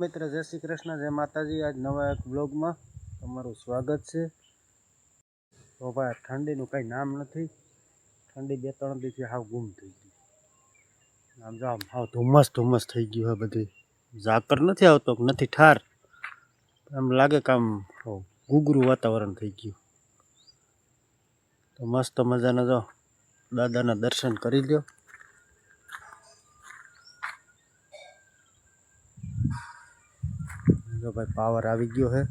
મિત્ર, જય શ્રી કૃષ્ણ, જય માતાજી. આજ નવા એક બ્લોગમાં તમારું સ્વાગત છે. તો ભાઈ ઠંડીનું કંઈ નામ નથી. ઠંડી બે ત્રણ દિવસથી હાવ ગુમ થઈ ગઈ. આમ જો આમ હાવ ધુમ્મસ ધુમ્મસ થઈ ગયું હોય બધી. ઝાકર નથી આવતો નથી ઠાર. આમ લાગે કે આમ ગુગરું વાતાવરણ થઈ ગયું. તો મસ્ત મજાના જો દાદાના દર્શન કરી લ્યો. જો ભાઈ પાવર આવી ગયો છે.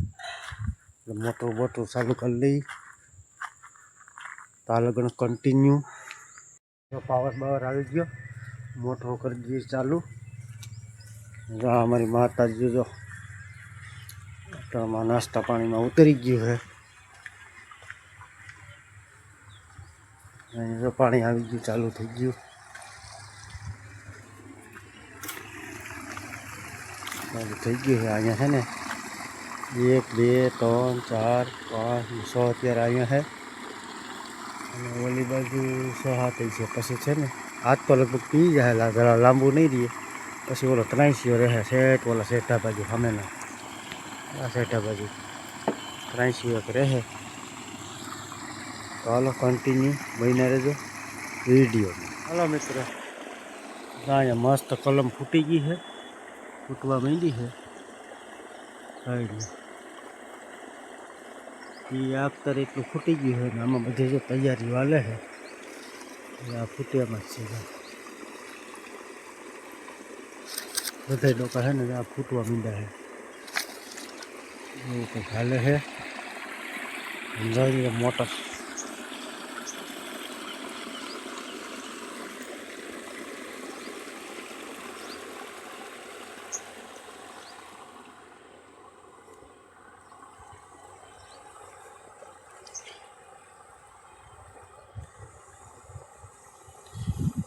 એટલે મોટર બોટર ચાલુ કરી લઈ તો આ લગન કન્ટિન્યુ જો પાવર બાવર આવી ગયો. મોટરો કરી દઈએ ચાલુ. જો આ અમારી માતાજી જો. અત્યારમાં નાસ્તા પાણીમાં ઉતરી ગયું છે. અહીં જો પાણી આવી ગયું, ચાલુ થઈ ગયું. થઈ ગયું છે અહીંયા છે ને એક બે ત્રણ ચાર પાંચ છ અત્યારે અહીંયા છે અને ઓલી બાજુ છ હાથ છે પછી છે ને હાથ તો લગભગ પી જાય લા- જરા લાંબુ નહીં રહીએ પછી ઓલો ત્રાંસીઓ રહે શેઠ ઓલા શેઠા બાજુ સામેના આ શેઠા બાજુ ત્રાંસીઓ એક રહે તો હાલો કન્ટિન્યુ બન્યા રહેજો વિડીયોમાં હાલો મિત્ર અહીંયા મસ્ત કલમ ફૂટી ગઈ છે ફૂટવા માંડી છે સાઈડમાં એ આખતર એટલું ફૂટી ગયું છે ને આમાં બધી જો તૈયારી વાલે છે એટલે આ ફૂટ્યામાં જ છે બધા લોકો છે ને આ ફૂટવા માંડ્યા છે એવું કંઈક હાલે છે સમજાવી મોટર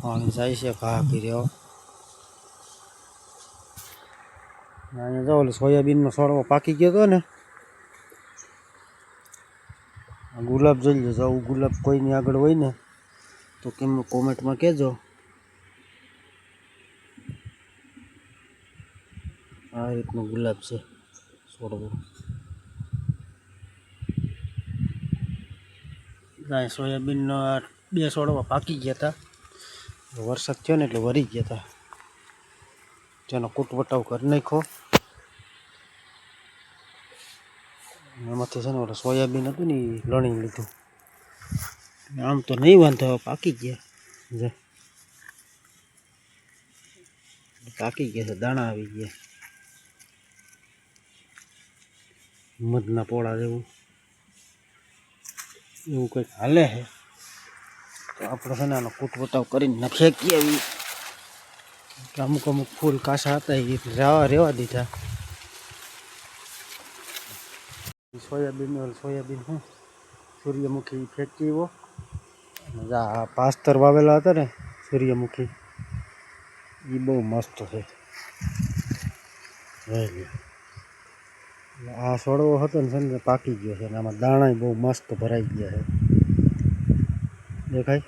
પાણી જાય છે ઘા કર્યો અહીંયા જો ઓલો સોયાબીનનો સોડવો પાકી ગયો હતો ને ગુલાબ જોઈ લેજો, આવું ગુલાબ કોઈની આગળ હોય ને, તો કેમ કોમેન્ટમાં કહેજો. આ રીતનું ગુલાબ છે અહીંયા સોયાબીનનો બે છોડવા પાકી ગયા હતા વરસાદ થયો ને એટલે વરી ગયા હતા જેનો કૂટવટાવ કરી નાખ્યો. એમાંથી છે ને ઓલા સોયાબીન હતું ને એ લણી લીધું. આમ તો નહીં વાંધો પાકી ગયા. જે પાકી ગયા છે, દાણા આવી ગયા. મધના પોળા જેવું. એવું કંઈક હાલે છે. આપણે છે ને આનો કૂટવટાવ કરીને ફેંકી આવી. અમુક અમુક ફૂલ કાસા હતા એ રહેવા રહેવા દીધા. સોયાબીન સોયાબીન હું સૂર્યમુખી ફેંકી એવો આ પાસ્તર વાવેલા હતા ને સૂર્યમુખી એ બહુ મસ્ત છે. આ છોડવો હતો ને છે ને પાકી ગયો છે અને આમાં દાણા બહુ મસ્ત ભરાઈ ગયા છે. દેખાય.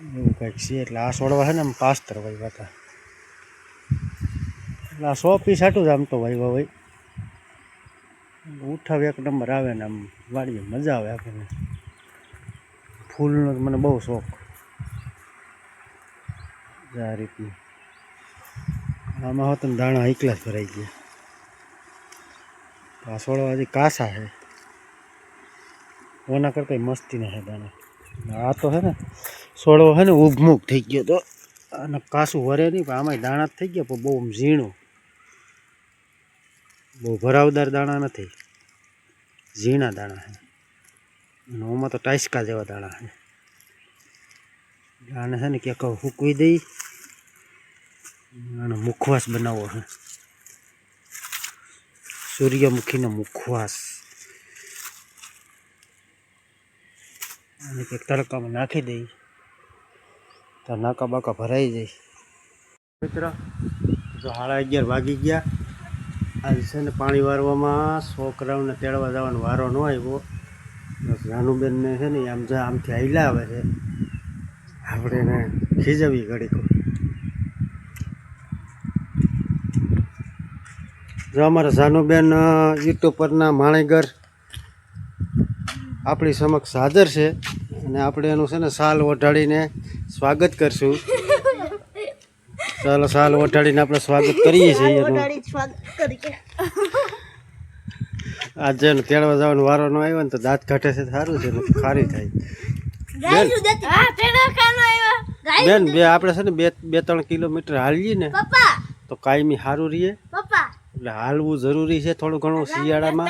એવું કંઈક છે, એટલે આ છોડવા છે ને, આમ પાસ્તર વાવ્યા હતા. એટલે આ સો પીસ હાટું જ આમ તો વાવ્યા હોય. ઉઠાવ એક નંબર આવે ને, આમ વાડીએ મજા આવે આપણને. ફૂલનો મને બહુ શોખ. આ રીતનું. આમાં હોત દાણા એકલા જ ભરાઈ ગયા. આ છોડવા હજી કાસા છે. ઓના કરતા મસ્તીના છે દાણા. આ તો છે ને છોડવો છે ને ઉભમુખ થઈ ગયો તો, અને કાસું વરે નહીં, પણ આમાંય દાણા જ થઈ ગયા, પણ બહુ ઝીણું. બહુ ભરાવદાર દાણા નથી. ઝીણા દાણા છે. અને ઓમાં તો ટાઈસકા જેવા દાણા છે. આને છે ને ક્યાંક હૂકવી દઈ આનો મુખવાસ બનાવવો છે. સૂર્યમુખીનો મુખવાસ. અને તડકામાં નાખી દઈ તો નાકા બાકા ભરાઈ જાય મિત્ર, જો સાડા અગિયાર વાગી ગયા. આજે છે ને પાણી વારવામાં છોકરાઓને તેડવા જવાનો વારો ન આવ્યો. રાનુબેનને છે ને આમ આમથી હાઈલા આવે છે. આપણે એને ખીજવી ઘડીક. જો અમારા જાનુબેન યુટ્યુબ પરના માણેગર આપણી સમક્ષ હાજર છે અને આપણે એનું છે ને સાલ ઓઢાડીને સ્વાગત કરશું. ચાલો સાલ ઓઢાડીને આપણે સ્વાગત કરીએ છીએ એનું. આજે એનું તેડવા જવાનો વારો ન આવ્યો ને તો દાંત કાઢે છે સારું છે ને ખારી થાય. બેન. બેન બે આપણે છે ને બે બે ત્રણ કિલોમીટર હાલીએ ને તો કાયમી સારું રહીએ. એટલે હાલવું જરૂરી છે થોડું ઘણું શિયાળામાં.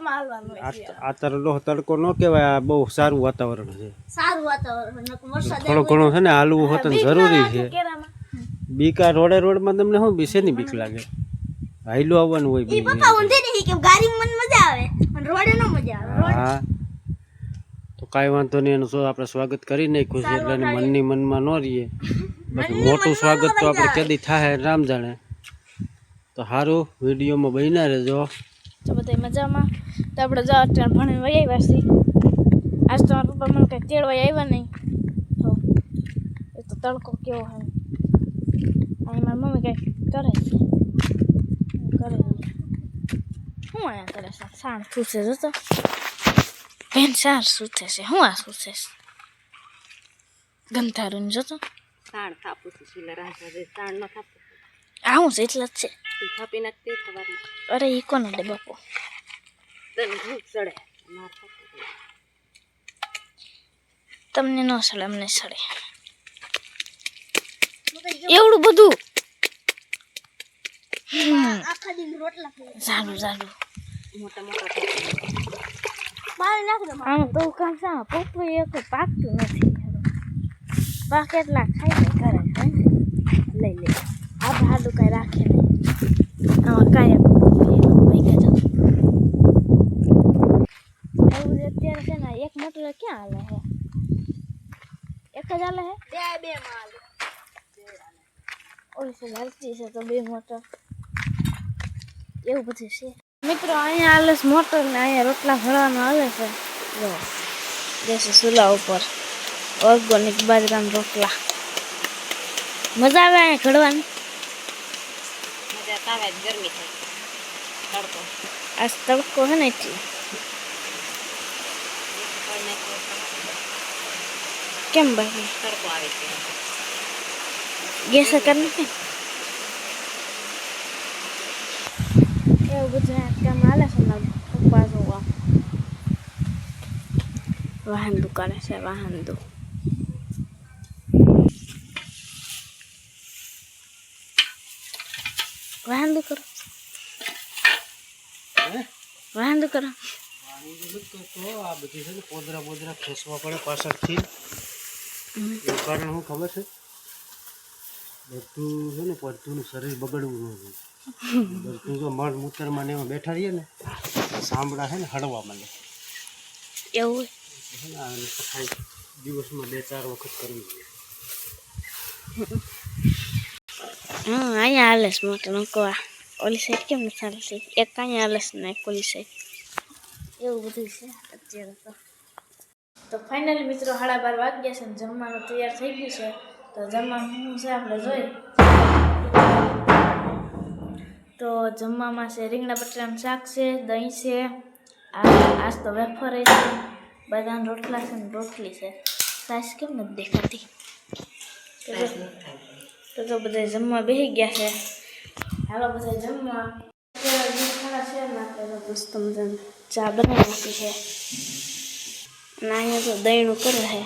કેવો હાલવાનું આ આ તરલો તડકો ન કહેવાય આ બહુ સારું વાતાવરણ છે. સારું વાતાવરણ થોડું ઘણું છે ને હાલવું હોતું જરૂરી છે. બીકા રોડે રોડમાં તમને શું બી ની બીક લાગે? હાઈલું આવવાનું હોય બી પપ્પા ઊંધી નહીં કે ગાડીમાં મને મજા આવે પણ રોડે નો મજા આવે હા. તો કાંઈ વાંધો નહીં એનું શું આપણે સ્વાગત કરી નાખ્યું છે એટલે મનની મનમાં ન રહીએ. બાકી મોટું સ્વાગત તો આપણે કદી થાય રામ જાણે. તો સારું વિડીયોમાં રહેજો. તો બધા મજામાં? તો આપણે જાઓ અત્યારે ભણીને વહી આવ્યા છીએ. આજ તો મારા પપ્પા મને કંઈક તેડવા આવ્યા નહીં. તો એ તો તડકો કેવો હોય અહીં મારી મમ્મી કંઈક કરે છે? હું કરે હું શું અહીંયા કરે છે? સાણ સૂચે જતો બેન સાર સૂચે છે. શું આ સૂચે છે? ગંધારું જતો. તાણ થાપું છું શીલા રાજા દે તાણ ન થાપું. આવું હું છે એટલા જ છે. તું થાપી નાખતી અરે એ કોને બાપુ તને ભૂખ ચડે તમને ન સડે અમને સડે. એવડું બધું. સારું સારું આમ તો કામ એક પાકતું નથી. પાક એટલા ખાઈ ઘરે લઈ લે. આપણે હાડું કાંઈ રાખે નહીં. આમાં કાંઈ ભાઈ કે જાઓ એવું જ અત્યારે છે ને એક મોટર ક્યાં હાલે હે એક જ હાલે હે બે માલ ઓય છે લાલતી છે તો બે મોટર એવું બધું છે મિત્રો અહીંયા આલસ છે મોટર ને અહીંયા રોટલા ભરવાનું આવે છે. જો દેશી ચૂલા ઉપર ઓર્ગોનિક બાજરાના રોટલા. મજા આવે અહીંયા ઘડવાની? મજા તાવે ગરમી થાય. તડકો. હે ને એટલે. કેમ બાકી તડકો આવે છે ગેસ કરી નાખે એવું બધું અહીંયા કામ હાલે છે મારા પપ્પા જોવા વાહન દુકાને છે વાહન દુ વાહન દુ કરો વાહન દુ કરો તો આ બધી છે ને પોદરા પોદરા ખેંચવા પડે પાછળથી એનું કારણ શું ખબર છે? બધું છે ને પડતુંનું શરીર બગડવું ન જોઈએ. બધું જો મળ મૂતરમાં ને એમાં બેઠા રહીએ ને સાંભળા છે ને હળવા માંડે એવું? છે ને આની સફાઈ દિવસમાં બે ચાર વખત કરવી જોઈએ. હા અહીંયા હાલે છે મોટો નકો આ. ઓલી સાઈડ કેમ નથી હાલતી? એક અહીંયા હાલે છે ને એક ઓલી સાઈડ એવું બધું છે અત્યારે તો. તો ફાઇનલી મિત્રો સાડા બાર વાગ્યા છે જમવાનું તૈયાર થઈ ગયું છે. તો જમવાનું શું છે આપણે જોઈ તો જમવામાં છે રીંગણા બટાટાનું શાક છે, દહીં છે આજ તો વેફર છે બદામ રોટલા છે ને રોટલી છે. સાસ કેમ નથી દેખાતી? તો તો બધા જમવા બેસી ગયા છે. હાલો બધા જમવા. અત્યારે છે ને ચા બનાવી નાખી છે. અને અહીંયા તો દહીંનું કરે છે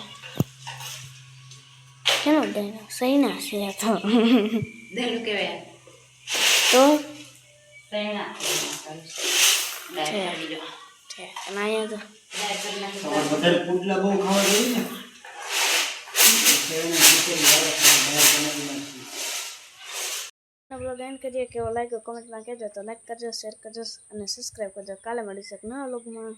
કેનું દહીં સૈના છે આ તો દહીં કહેવાય તો તૈણા ડાયરેક્ટ બીજો છે અને અહીંયા તો ડાયરેક્ટ નાખી બધા પુડલા બહુ ખાવા જોઈએ ને બ્લોગ એન્ડ કરીએ કેવો લાગ્યો કોમેન્ટમાં કહેજો તો લાઈક કરજો શેર કરજો અને સબસ્ક્રાઈબ કરજો કાલે મળીશું એક નવા બ્લોગમાં